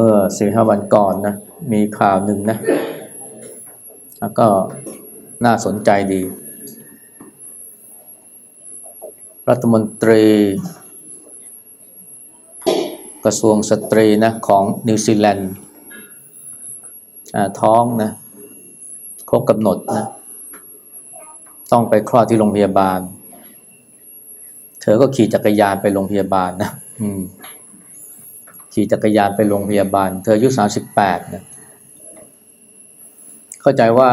เมื่อสี่ห้าวันก่อนนะมีข่าวหนึ่งนะแล้วก็น่าสนใจดี รัฐมนตรี กระทรวงสตรีนะของนิวซีแลนด์ท้องนะครบกำหนดนะต้องไปคลอดที่โรงพยาบาล เธอก็ขี่จักรยานไปโรงพยาบาลนะอืม ขี่จักรยานไปโรงพยาบาล เธออายุสามสิบแปดนะเข้าใจว่า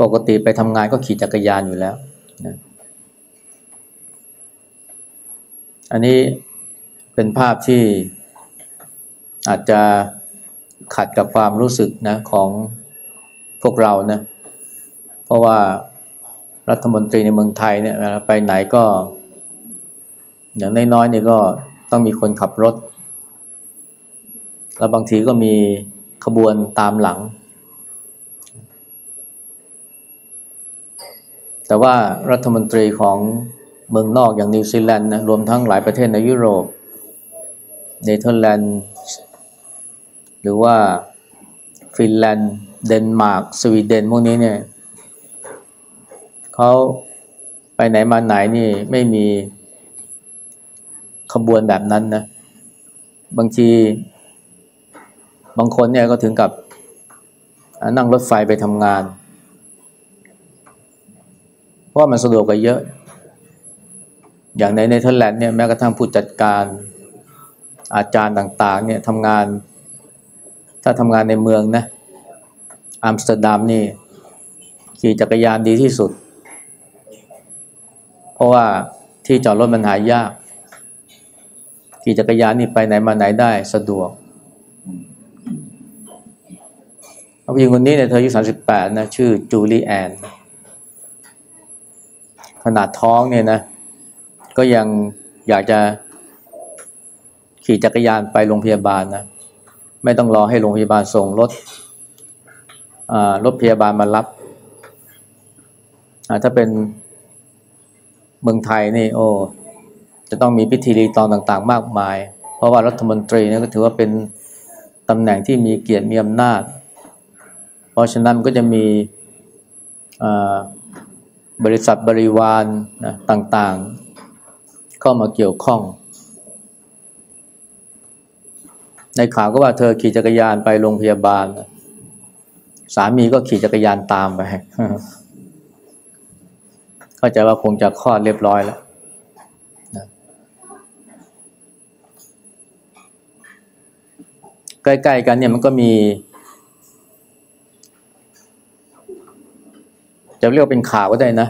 ปกติไปทำงานก็ขี่จักรยานอยู่แล้วนะอันนี้เป็นภาพที่อาจจะขัดกับความรู้สึกนะของพวกเรานะ เพราะว่ารัฐมนตรีในเมืองไทยเนี่ยไปไหนก็ อย่างน้อยๆนี่ก็ต้องมีคนขับรถ แล้วบางทีก็มีขบวนตามหลัง แต่ว่ารัฐมนตรีของเมืองนอกอย่างนิวซีแลนด์นะรวมทั้งหลายประเทศในยุโรปเนเธอร์แลนด์หรือว่าฟินแลนด์ เดนมาร์กสวีเดนพวกนี้เนี่ยเขาไปไหนมาไหนนี่ไม่มีขบวนแบบนั้นนะ บางที บางคนเนี่ยก็ถึงกับนั่งรถไฟไปทำงาน เพราะมันสะดวกกว่าเยอะ อย่างในเนเธอร์แลนด์เนี่ยแม้กระทั่งผู้จัดการอาจารย์ต่างๆเนี่ยทำงาน ถ้าทำงานในเมืองนะอัมสเตอร์ดัมนี่ขี่จักรยานดีที่สุด เพราะว่าที่จอดรถมันหายาก ขี่จักรยานนี่ไปไหนมาไหนได้สะดวก ผู้หญิงคนนี้เนี่ยเธออายุสามสิบแปดนะชื่อจูลี่แอนขนาดท้องเนี่ยนะก็ยังอยากจะขี่จักรยานไปโรงพยาบาลนะไม่ต้องรอให้โรงพยาบาลส่งรถรถพยาบาลมารับถ้าเป็นเมืองไทยนี่โอ้จะต้องมีพิธีรีตองต่างๆ มากมาย เพราะว่ารัฐมนตรีนี่ก็ถือว่าเป็นตำแหน่งที่มีเกียรติมีอำนาจ เพราะฉะนั้นก็จะมีบริษัทบริวารนะต่างๆ เข้ามาเกี่ยวข้อง ในข่าวก็ว่าเธอขี่จักรยานไปโรงพยาบาล สามีก็ขี่จักรยานตามไปเข้าใจว่าคงจะคลอดเรียบร้อยแล้วใกล้ๆกันเนี่ยมันก็มี จะเรียกเป็นข่าวก็ได้นะ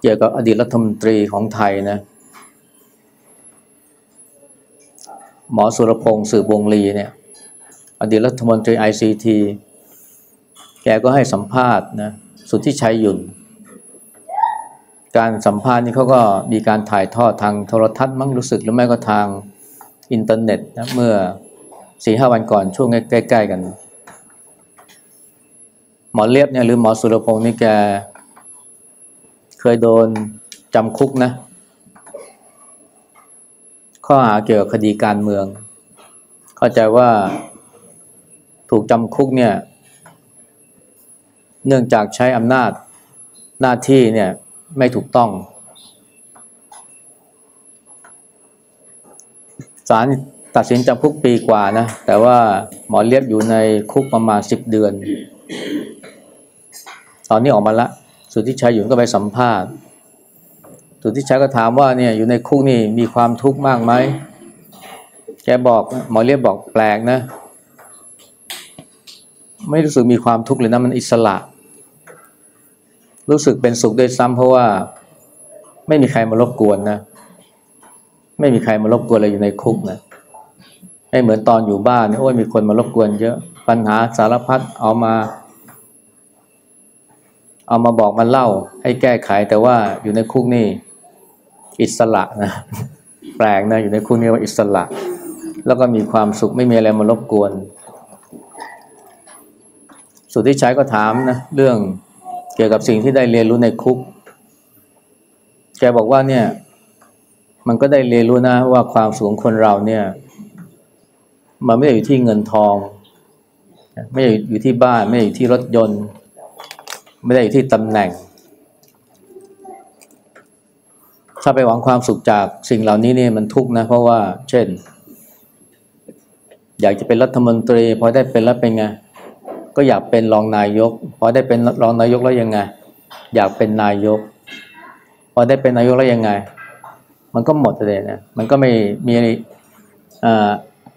เกี่ยวกับอดีตรัฐมนตรีของไทยนะ หมอสุรพงศ์สืบวงลีเนี่ย อดีตรัฐมนตรีไอซีทีแกก็ให้สัมภาษณ์นะสุดที่ชัยหยุ่น การสัมภาษณ์นี้เขาก็มีการถ่ายทอดทางโทรทัศน์มั้งรู้สึกหรือไม่ก็ทางอินเทอร์เน็ตนะเมื่อสี่ห้าวันก่อนช่วงใกล้ ๆ กัน หมอเลียบเนี่ยหรือหมอสุรพงศ์นี่แกเคยโดนจำคุกนะ ข้อหาเกี่ยวกับคดีการเมือง เข้าใจว่าถูกจำคุกเนี่ย เนื่องจากใช้อำนาจหน้าที่เนี่ยไม่ถูกต้องศาลตัดสินจำคุกปีกว่านะ แต่ว่าหมอเลียบอยู่ในคุกประมาณสิบเดือน ตอนนี้ออกมาละ สุทธิชัยหยุ่นก็ไปสัมภาษณ์ สุทธิชัยก็ถามว่าเนี่ยอยู่ในคุกนี่มีความทุกข์มากไหม แกบอกหมอเรียบบอกแปลกนะ ไม่รู้สึกมีความทุกข์เลยนะมันอิสระ รู้สึกเป็นสุขด้วยซ้ำเพราะว่าไม่มีใครมารบกวนนะ ไม่มีใครมารบกวนอะไรอยู่ในคุกนะไม่เหมือนตอนอยู่บ้านโอ้ยมีคนมารบกวนเยอะ ปัญหาสารพัดเอามา เอามาบอกมาเล่าให้แก้ไขแต่ว่าอยู่ในคุกนี่อิสระนะแปลกนะอยู่ในคุกนี่ว่าอิสระ แล้วก็มีความสุขไม่มีอะไรมารบกวน สุดที่ใช้ก็ถามนะเรื่องเกี่ยวกับสิ่งที่ได้เรียนรู้ในคุก แกบอกว่าเนี่ย มันก็ได้เรียนรู้นะว่าความสูงคนเราเนี่ย มันไม่ได้อยู่ที่เงินทอง ไม่ได้อยู่ที่บ้านไม่ได้อยู่ที่รถยนต์ ไม่ได้อยู่ที่ตำแหน่ง ถ้าไปหวังความสุขจากสิ่งเหล่านี้เนี่ยมันทุกข์นะ เพราะว่าเช่น อยากจะเป็นรัฐมนตรีพอได้เป็นแล้วเป็นไงก็อยากเป็นรองนายกพอได้เป็นรองนายกแล้วยังไง อยากเป็นนายก พอได้เป็นนายกแล้วยังไง มันก็หมดเลยนะมันก็ไม่มี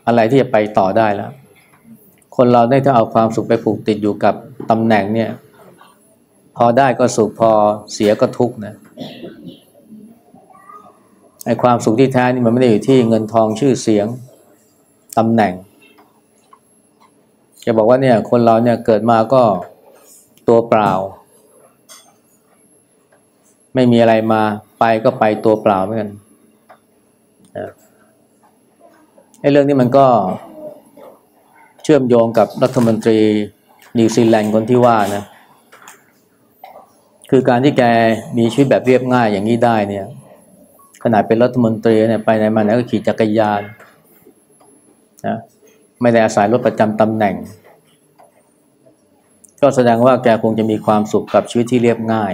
อะไรที่จะไปต่อได้แล้ว คนเราได้ถ้าเอาความสุขไปผูกติดอยู่กับตำแหน่งเนี่ย พอได้ก็สุขพอเสียก็ทุกข์นะไอ้ความสุขที่แท้นี่มันไม่ได้อยู่ที่เงินทองชื่อเสียงตำแหน่งจะบอกว่าเนี่ยคนเราเนี่ยเกิดมาก็ตัวเปล่า ไม่มีอะไรมาไปก็ไปตัวเปล่าเหมือนกันไอ้เรื่องนี้มันก็เชื่อมโยงกับรัฐมนตรีนิวซีแลนด์คนที่ว่านะ คือการที่แกมีชีวิตแบบเรียบง่ายอย่างนี้ได้เนี่ย ขนาดเป็นรัฐมนตรีเนี่ยไปไหนมาไหนก็ขี่จักรยานนะไม่ได้อาศัยรถประจำตำแหน่ง ก็แสดงว่าแกคงจะมีความสุขกับชีวิตที่เรียบง่าย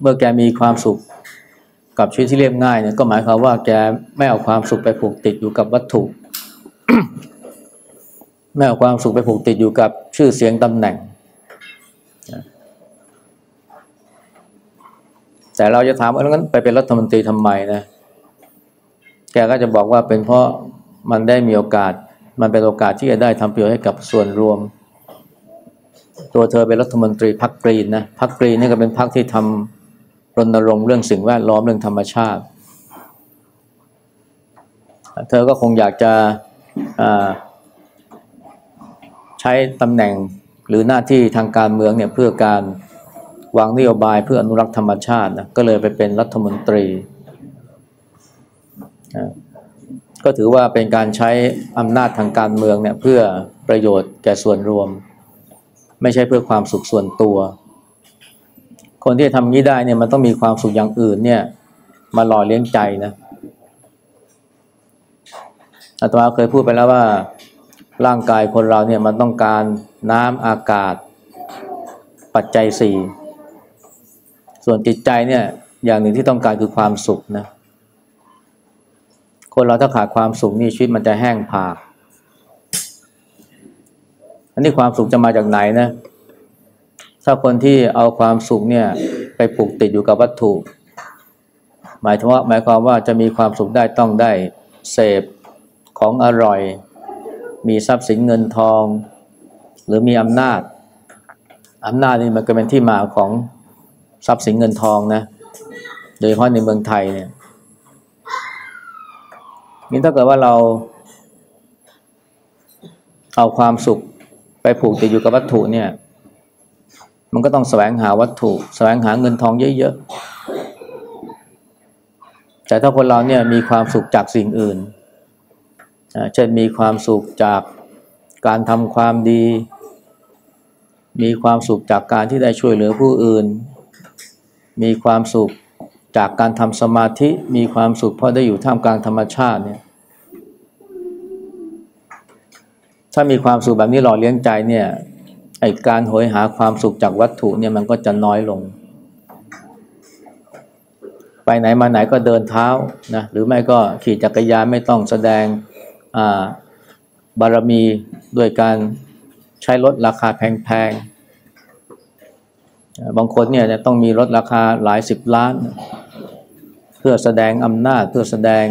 เมื่อแกมีความสุขกับชีวิตที่เรียบง่ายเนี่ยก็หมายความว่าแกไม่เอาความสุขไปผูกติดอยู่กับวัตถุ ไม่เอาความสุขไปผูกติดอยู่กับชื่อเสียงตำแหน่ง แต่เราจะถามว่างั้นไปเป็นรัฐมนตรีทำไมนะ แกก็จะบอกว่าเป็นเพราะมันได้มีโอกาส มันเป็นโอกาสที่จะได้ทำประโยชน์ให้กับส่วนรวม ตัวเธอเป็นรัฐมนตรีพักกรีนนะพักกรีนนี่ก็เป็นพักที่ทำรณรงค์เรื่องสิ่งแวดล้อมเรื่องธรรมชาติ เธอก็คงอยากจะ ใช้ตำแหน่งหรือหน้าที่ทางการเมืองเนี่ยเพื่อการวางนโยบายเพื่ออนุรักษ์ธรรมชาตินะก็เลยไปเป็นรัฐมนตรีก็ถือว่าเป็นการใช้อำนาจทางการเมืองเนี่ยเพื่อประโยชน์แก่ส่วนรวม ไม่ใช่เพื่อความสุขส่วนตัว คนที่ทำนี้ได้เนี่ยมันต้องมีความสุขอย่างอื่นเนี่ยมาหล่อเลี้ยงใจนะอาตมาเคยพูดไปแล้วว่า ร่างกายคนเราเนี่ยมันต้องการน้ำอากาศ ปัจจัยสี่ส่วนจิตใจเนี่ยอย่างหนึ่งที่ต้องการคือความสุขนะคนเราถ้าขาดความสุขนี่ชีวิตมันจะแห้งผากอันนี้ความสุขจะมาจากไหนนะ ถ้าคนที่เอาความสุขเนี่ยไปผูกติดอยู่กับวัตถุ หมายถึงว่าหมายความว่าจะมีความสุขได้ต้องได้เสพของอร่อย มีทรัพย์สินเงินทอง หรือมีอำนาจอำนาจนี่มันก็เป็นที่มาของทรัพย์สินเงินทองนะ โดยเฉพาะในเมืองไทยเนี่ยนี่ถ้าเกิดว่าเรา เอาความสุขไปผูกติดอยู่กับวัตถุเนี่ย มันก็ต้องแสวงหาวัตถุ แสวงหาเงินทองเยอะๆแต่ถ้าคนเราเนี่ยมีความสุขจากสิ่งอื่น เช่นมีความสุขจากการทำความดี มีความสุขจากการที่ได้ช่วยเหลือผู้อื่น มีความสุขจากการทำสมาธิ มีความสุขเพราะได้อยู่ท่ามกลางธรรมชาติเนี่ย ถ้ามีความสุขแบบนี้หล่อเลี้ยงใจเนี่ย ไอการโหยหาความสุขจากวัตถุเนี่ยมันก็จะน้อยลง ไปไหนมาไหนก็เดินเท้านะ หรือไม่ก็ขี่จักรยานไม่ต้องแสดง บารมีด้วยการใช้รถราคาแพงๆ บางคนเนี่ยจะต้องมีรถราคาหลายสิบล้าน เพื่อแสดงอำนาจเพื่อแสดง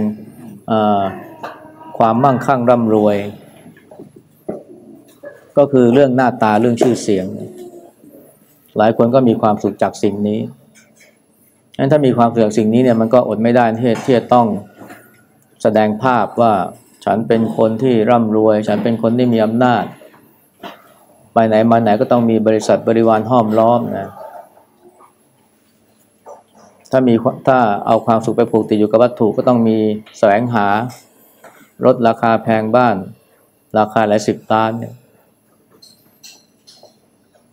ความมั่งคั่งร่ำรวย ก็คือเรื่องหน้าตาเรื่องชื่อเสียง หลายคนก็มีความสุขจากสิ่งนี้งั้นถ้ามีความสุขจากสิ่งนี้เนี่ยมันก็อดไม่ได้ที่ที่จะต้องแสดงภาพว่า ฉันเป็นคนที่ร่ำรวย ฉันเป็นคนที่มีอำนาจ ไปไหนมาไหนก็ต้องมีบริษัทบริวารห้อมล้อมนะถ้ามีถ้าเอาความสุขไปผูกติดอยู่กับวัตถุก็ต้องมีแสวงหารถราคาแพงบ้าน ราคาหลายสิบล้านเนี่ย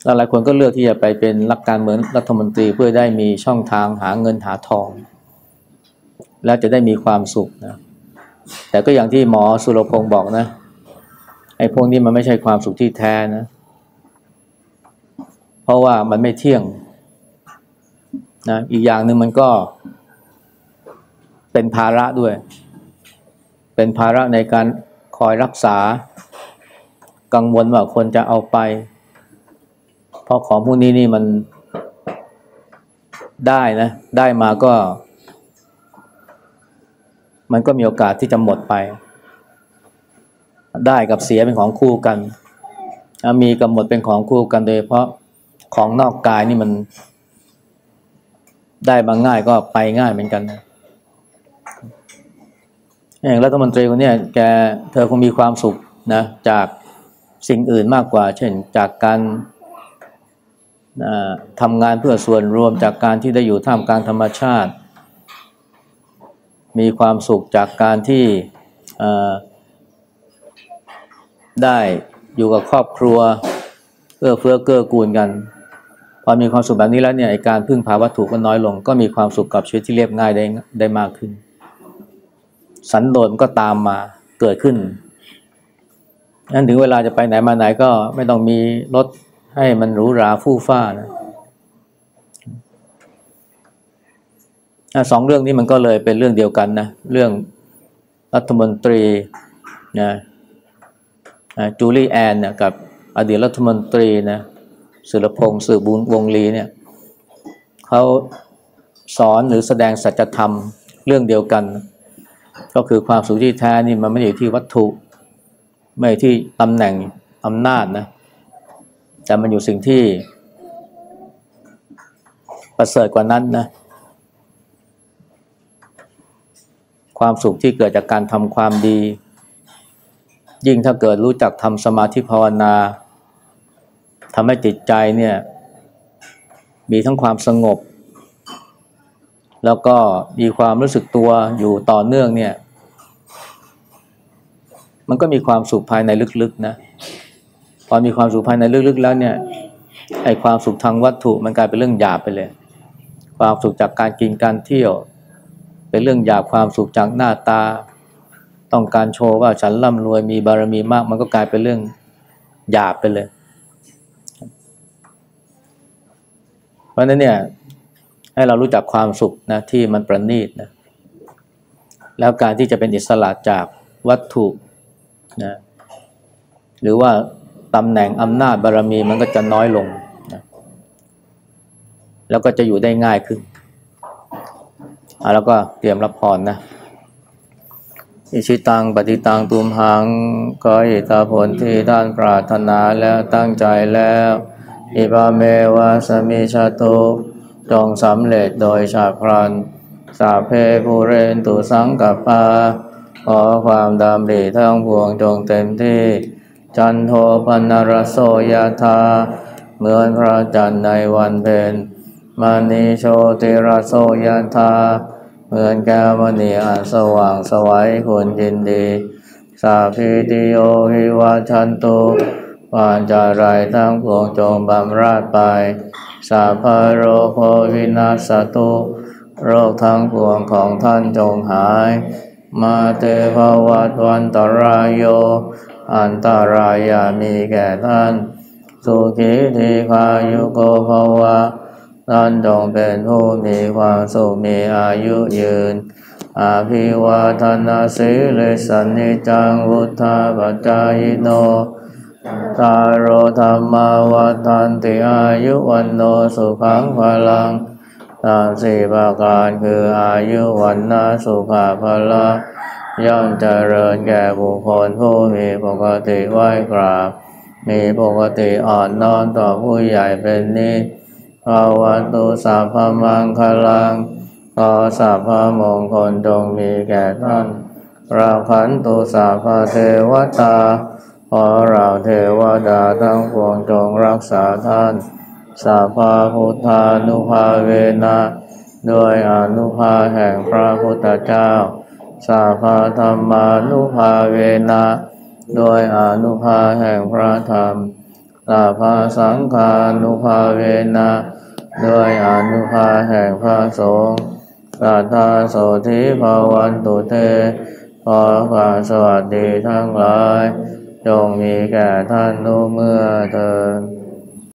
หลายคนก็เลือกที่จะไปเป็นรักการเมืองรัฐมนตรีเพื่อได้มีช่องทางหาเงินหาทอง แล้วจะได้มีความสุขนะ แต่ก็อย่างที่หมอสุรพงศ์บอกนะไอ้พวกนี้มันไม่ใช่ความสุขที่แท้นะ เพราะว่ามันไม่เที่ยงนะอีกอย่างหนึ่งมันก็เป็นภาระด้วย เป็นภาระในการคอยรักษา กังวลว่าคนจะเอาไป เพราะของพวกนี้นี่มันได้นะ ได้มาก็ มันก็มีโอกาสที่จะหมดไป ได้กับเสียเป็นของคู่กัน มีกับหมดเป็นของคู่กันโดยเพราะของนอกกายนี่มัน ได้บางง่ายก็ไปง่ายเหมือนกันนะอย่างรัฐมนตรีคนนี้แกเธอคงมีความสุขนะจากสิ่งอื่นมากกว่า เช่นจากการทำงานเพื่อส่วนรวมจากการที่ได้อยู่ท่ามกลางธรรมชาติ มีความสุขจากการที่ได้อยู่กับครอบครัวเพื่อเฟื้อเกื้อกูลกันพอมีความสุขแบบนี้แล้วเนี่ยการพึ่งพาวัตถุก็น้อยลง ก็มีความสุขกับชีวิตที่เรียบง่ายได้ได้มากขึ้น สันโดษก็ตามมาเกิดขึ้นนั้นถึงเวลาจะไปไหนมาไหนก็ไม่ต้องมีรถให้มันหรูหราฟู่ฟ้านะ สองเรื่องนี้มันก็เลยเป็นเรื่องเดียวกันนะเรื่องรัฐมนตรีนะจูลี่แอนนะกับอดีตรัฐมนตรีนะสุรพงศ์สืบบุญวงลีเนี่ยเขาสอนหรือแสดงสัจธรรมเรื่องเดียวกัน ก็คือความสุขที่แท้นี่มันไม่อยู่ที่วัตถุ ไม่ที่ตำแหน่งอำนาจนะแต่มันอยู่สิ่งที่ประเสริฐกว่านั้นนะ ความสุขที่เกิดจากการทำความดี ยิ่งถ้าเกิดรู้จักทำสมาธิภาวนาทำให้จิตใจเนี่ยมีทั้งความสงบ แล้วก็มีความรู้สึกตัวอยู่ต่อเนื่องเนี่ย มันก็มีความสุขภายในลึกๆนะพอมีความสุขภายในลึกๆแล้วเนี่ยไอความสุขทางวัตถุมันกลายเป็นเรื่องหยาบไปเลย ความสุขจากการกินการเที่ยว เป็นเรื่องหยาบความสุขจากหน้าตา ต้องการโชว์ว่าฉันร่ำรวยมีบารมีมาก มันก็กลายเป็นเรื่องหยาบไปเลย เพราะนั้นเนี่ย ให้เรารู้จักความสุขนะที่มันประณีตนะแล้วการที่จะเป็นอิสระจากวัตถุนะหรือว่าตำแหน่งอำนาจบารรมีมันก็จะน้อยลงนะแล้วก็จะอยู่ได้ง่ายขึ้น อ่แล้วก็เตรียมรับพรนะอิชิตังปฏิตังตุมหังก็อิตาผลที่ท่านปรารถนาแล้วตั้งใจแล้วอิบาเมวะสมิชาตุจงสำเร็จโดยชาพรันสาเพภูเรนตุสังกัปปาขอความดำริทั้งพวงจงเต็มที่ จันโทปนรโสยธาเหมือนพระจันทร์ในวันเพ็ญ มณีโชติรโสยธาเหมือนแก้วมณีอันสว่างสวัยคุณยินดี สาพิติโอหิวัชันตุวานจารายทั้งพวงจงบำราดไป สาพโรโควินาสตุ โรคทั้งปวงของท่านจงหาย มาเตภวัตวันตรายโย อันตรายามีแก่ท่าน สุขีทีคายุโกภวะ ท่นจงเป็นผู้มีความสุขมีอายุยืน อาภิวาทนาสิเลสันนิจังวุธาปัจจายโนตาโรธรรมาวัฏันติอายุวันโนสุขังพลังตามสี่ประการคืออายุวันนาสุขภาละย่อมเจริญแก่บุคคลผู้มีปกติไหวกราบ มีปกติอ่อนน้อมต่อผู้ใหญ่เป็นนิส ภาวัตุสัพพมังคลังขอสัพพมงคลจงมีแก่ท่านราขันตุสัพพเทวตา ขอเราเทวดาทั้งปวงจงรักษาท่านสัพพพุทธานุภาเวนะด้วยอนุภาแห่งพระพุทธเจ้าสาภาธรรมานุภาเวนะโดยอนุภาแห่งพระธรรมสาภาสังฆานุภาเวนะ โดยอนุภาแห่งพระสงฆ์สัทธาโสธิภาวันตุเตขอความสวัสดีทั้งหลาย จงมีแก่ท่านทุกเมื่อเทิน